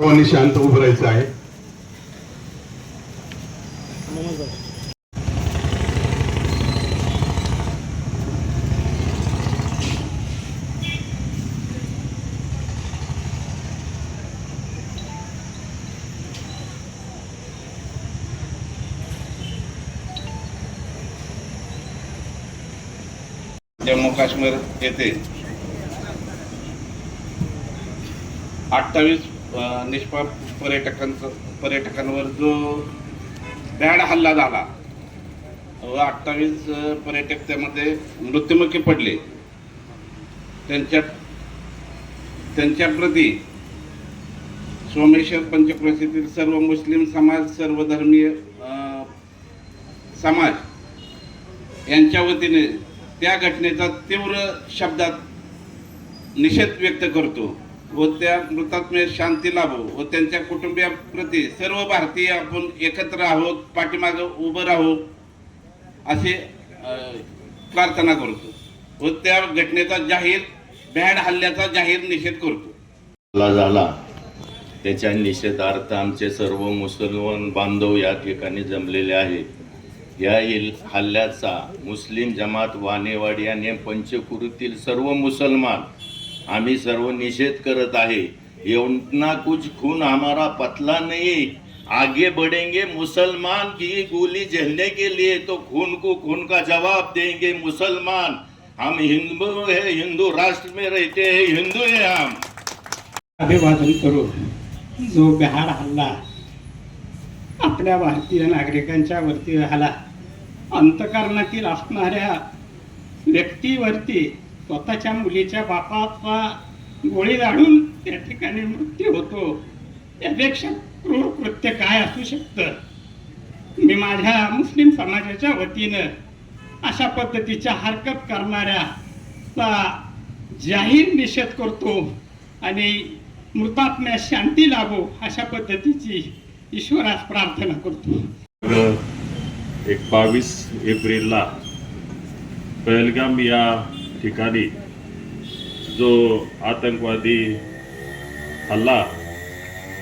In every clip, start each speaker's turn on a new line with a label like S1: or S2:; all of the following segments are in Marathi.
S1: सर्वांनी शांत उभं राहायचं आहे?
S2: जम्मू काश्मीर येथे अठ्ठावीस निष्पाप पर्यटकांचा पर्यटकांवर जो बॅड हल्ला झाला व अठ्ठावीस पर्यटक त्यामध्ये मृत्युमुखी पडले. त्यांच्या त्यांच्याप्रती सोमेश्वर पंचक्रोशीतील सर्व मुस्लिम समाज सर्व धर्मीय समाज यांच्या वतीने त्या घटनेचा तीव्र शब्दात निषेध व्यक्त करतो. व त्या मृतात्मे शांती लाभो व त्यांच्या कुटुंबियाप्रती सर्व भारतीय आपण एकत्र आहोत पाठीमागं उभं राहू असे प्रार्थना करतो. व त्या घटनेचा जाहीर बॅड हल्ल्याचा जाहीर निषेध करतो.
S3: झाला. त्याच्या निषेधार्थ आमचे सर्व मुसलमान बांधव या ठिकाणी जमलेले आहेत. या हल्ल्याचा मुस्लिम जमात वानेवाडी आणि पंचकुरीतील सर्व मुसलमान आम्ही सर्व निषेध करत आहे. एवना कुछ खून हमारा पतला नहीं. आगे बढ़ेंगे मुसलमान की गोली झेलने के लिए तो खून को खून का जवाब देंगे मुसलमान. हम हिंदू है हिंदू राष्ट्र में रहते हैं हिंदू है हम.
S4: अभिवादन करू. जो बिहार हल्ला आपल्या भारतीय नागरिकांच्या वरती हल्ला अंतकरणातील असणाऱ्या व्यक्तीवरती स्वतःच्या मुलीच्या बापाचा गोळी झाडून त्या ठिकाणी मृत्यू होतो. त्यापेक्षा क्रूर कृत्य काय असू शकतं? मी माझ्या मुस्लिम समाजाच्या वतीनं अशा पद्धतीच्या हरकत करणाऱ्याचा जाहीर निषेध करतो आणि मृतात्म्या शांती लाभो अशा पद्धतीची ईश्वरास प्रार्थना करतो.
S5: एक बावीस एप्रिलला पहलगाम या ठिकाणी जो आतंकवादी हल्ला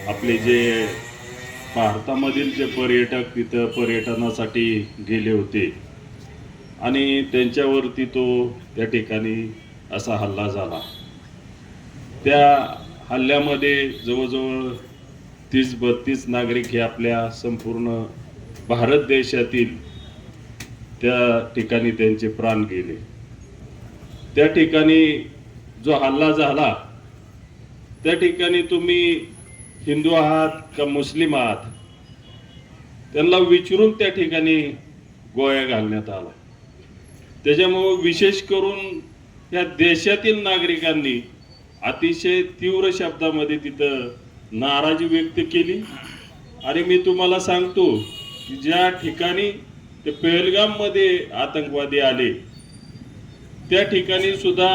S5: आपले जे भारतामधील जे पर्यटक तिथं पर्यटनासाठी गेले होते आणि त्यांच्यावरती तो त्या ठिकाणी असा हल्ला झाला. त्या हल्ल्यामध्ये जवळजवळ तीस बत्तीस नागरिक हे आपल्या संपूर्ण भारत देशातील त्या ठिकाणी त्यांचे प्राण गेले. त्या ठिकाणी जो हल्ला झाला त्या ठिकाणी तुम्ही हिंदू आहात का मुस्लिम आहात त्यांना विचारून त्या ठिकाणी गोळ्या घालण्यात आला. त्याच्यामुळं विशेष करून या देशातील नागरिकांनी अतिशय तीव्र शब्दामध्ये तिथं नाराजी व्यक्त केली. आणि मी तुम्हाला सांगतो की ज्या ठिकाणी ते पेहलगाममध्ये आतंकवादी आले त्या ठिकाणी सुद्धा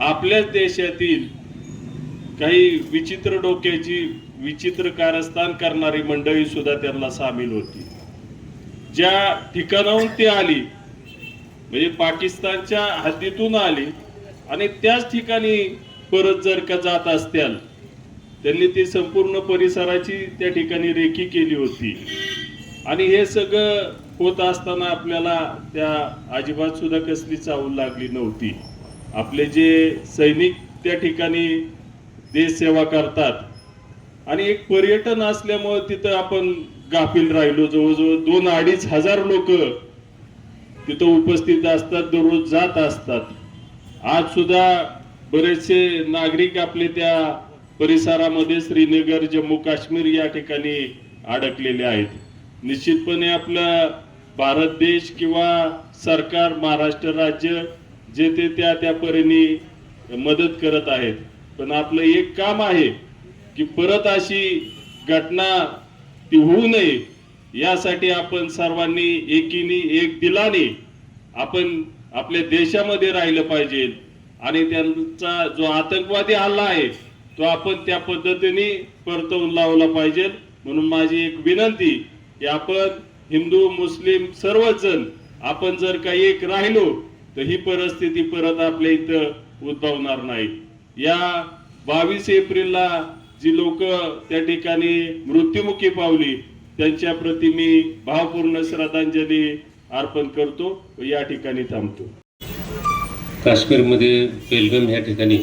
S5: आपल्याच देशातील काही विचित्र डोक्याची विचित्र कारस्थान करणारी मंडळी सुद्धा त्यांना सामील होती. ज्या ठिकाणाहून ती आली म्हणजे पाकिस्तानच्या हद्दीतून आली आणि त्याच ठिकाणी परत जर का जात असत्याल त्यांनी ती संपूर्ण परिसराची त्या ठिकाणी रेखी केली होती. आणि हे सगळं होत असताना आपल्याला त्या अजिबात सुद्धा कसली चावूल लागली नव्हती. आपले जे सैनिक त्या ठिकाणी देश सेवा करतात आणि एक पर्यटन असल्यामुळे तिथं आपण गाफील राहिलो. जवळजवळ दोन अडीच हजार लोक तिथं उपस्थित असतात दररोज जात असतात. आज सुद्धा बरेचसे नागरिक आपले त्या परिसरामध्ये श्रीनगर जम्मू काश्मीर या ठिकाणी अडकलेले आहेत. निश्चितपणे आपलं भारत देश किंवा सरकार महाराष्ट्र राज्य जे ते त्या त्या परीने मदत करत आहेत. पण आपलं एक काम आहे की परत अशी घटना ती होऊ नये. यासाठी आपण सर्वांनी एकीने एक दिलाने आपण आपल्या देशामध्ये राहिलं पाहिजे आणि त्यांचा जो आतंकवादी हल्ला आहे तो आपण त्या पद्धतीने परतवून लावला पाहिजे. म्हणून माझी एक विनंती की आपण हिंदू मुस्लिम सर्वच जण आपण जर काही एक राहिलो तर ही परिस्थिती परत आपल्या इथं उद्भवणार नाही. या बावीस एप्रिलला जी लोक त्या ठिकाणी मृत्युमुखी पावली त्यांच्या प्रती मी भावपूर्ण श्रद्धांजली अर्पण करतो व या ठिकाणी थांबतो.
S1: काश्मीरमध्ये पेलगम ह्या ठिकाणी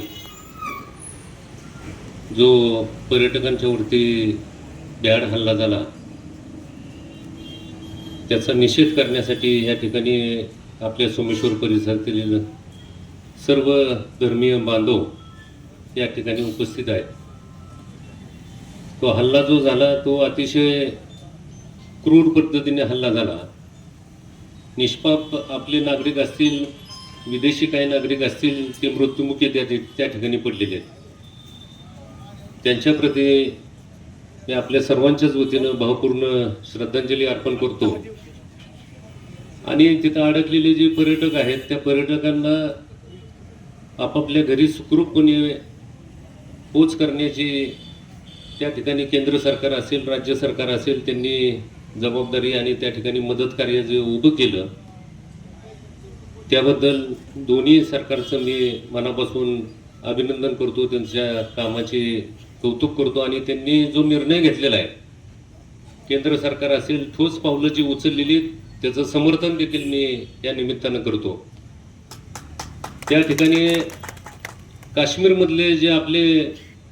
S1: जो पर्यटकांच्या वरती भ्याड हल्ला झाला त्याचा निषेध करण्यासाठी या ठिकाणी आपल्या सोमेश्वर परिसरातील सर्व धर्मीय बांधव या ठिकाणी उपस्थित आहेत. तो हल्ला जो झाला तो अतिशय क्रूर पद्धतीने हल्ला झाला. निष्पाप आपले नागरिक असतील विदेशी काही नागरिक असतील ते मृत्युमुखी त्या त्या ठिकाणी पडलेले आहेत. त्यांच्याप्रती मी आपल्या सर्वांच्याच वतीनं भावपूर्ण श्रद्धांजली अर्पण करतो. आणि तिथं अडकलेले जे पर्यटक आहेत त्या पर्यटकांना आपापल्या घरी सुखरूपपणे पोच करण्याची त्या ठिकाणी केंद्र सरकार असेल राज्य सरकार असेल त्यांनी जबाबदारी आणि त्या ठिकाणी मदत कार्य जे उभं केलं त्याबद्दल दोन्ही सरकारचं मी मनापासून अभिनंदन करतो. त्यांच्या कामाचे कौतुक करतो आणि त्यांनी जो निर्णय घेतलेला आहे केंद्र सरकार असेल ठोस पावलं जी उचललेली त्याचं समर्थन देखील मी या निमित्तानं करतो. त्या ठिकाणी काश्मीरमधले जे आपले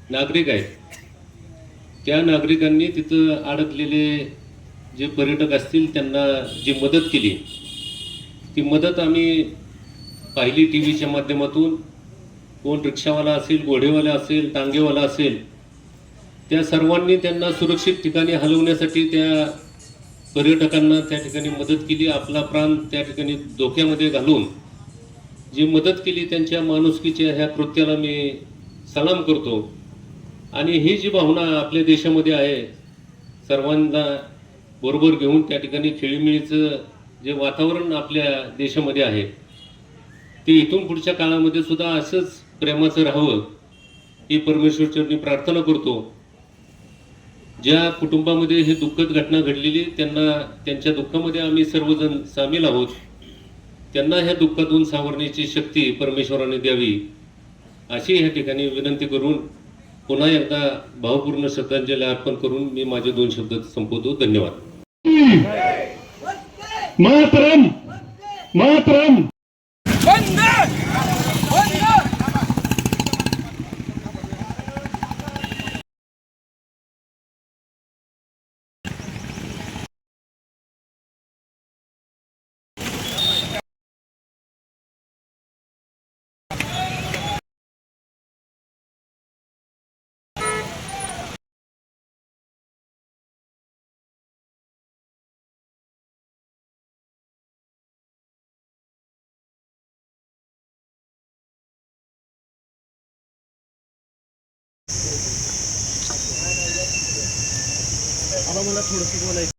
S1: नागरिक आहेत त्या नागरिकांनी तिथं अडकलेले जे पर्यटक असतील त्यांना जी मदत केली ती मदत आम्ही पाहिली टी व्हीच्या माध्यमातून. कोण रिक्षावाला असेल घोडेवाला असेल टांगेवाला असेल त्या सर्वांनी त्यांना सुरक्षित ठिकाणी हलवण्यासाठी त्या पर्यटकांना त्या ठिकाणी मदत केली आपला प्राण त्या ठिकाणी धोक्यामध्ये घालून. जी मदत केली त्यांच्या माणुसकीच्या ह्या कृत्याला मी सलाम करतो. आणि ही जी भावना आपल्या देशामध्ये आहे सर्वांना बरोबर घेऊन त्या ठिकाणी खेळीमेळीचं जे वातावरण आपल्या देशामध्ये आहे ते इथून पुढच्या काळामध्ये सुद्धा असंच प्रेमाचं राहावं ही परमेश्वरचरणी प्रार्थना करतो. ज्या कुटुंबामध्ये हे दुःखद घटना घडलेली त्यांना त्यांच्या दुःखामध्ये आम्ही सर्वजण सामील आहोत. त्यांना ह्या दुःखातून सावरण्याची शक्ती परमेश्वराने द्यावी. अशी ह्या ठिकाणी विनंती करून पुन्हा एकदा भावपूर्ण श्रद्धांजली अर्पण करून मी माझे दोन शब्द संपवतो. धन्यवाद.
S4: juro, sí,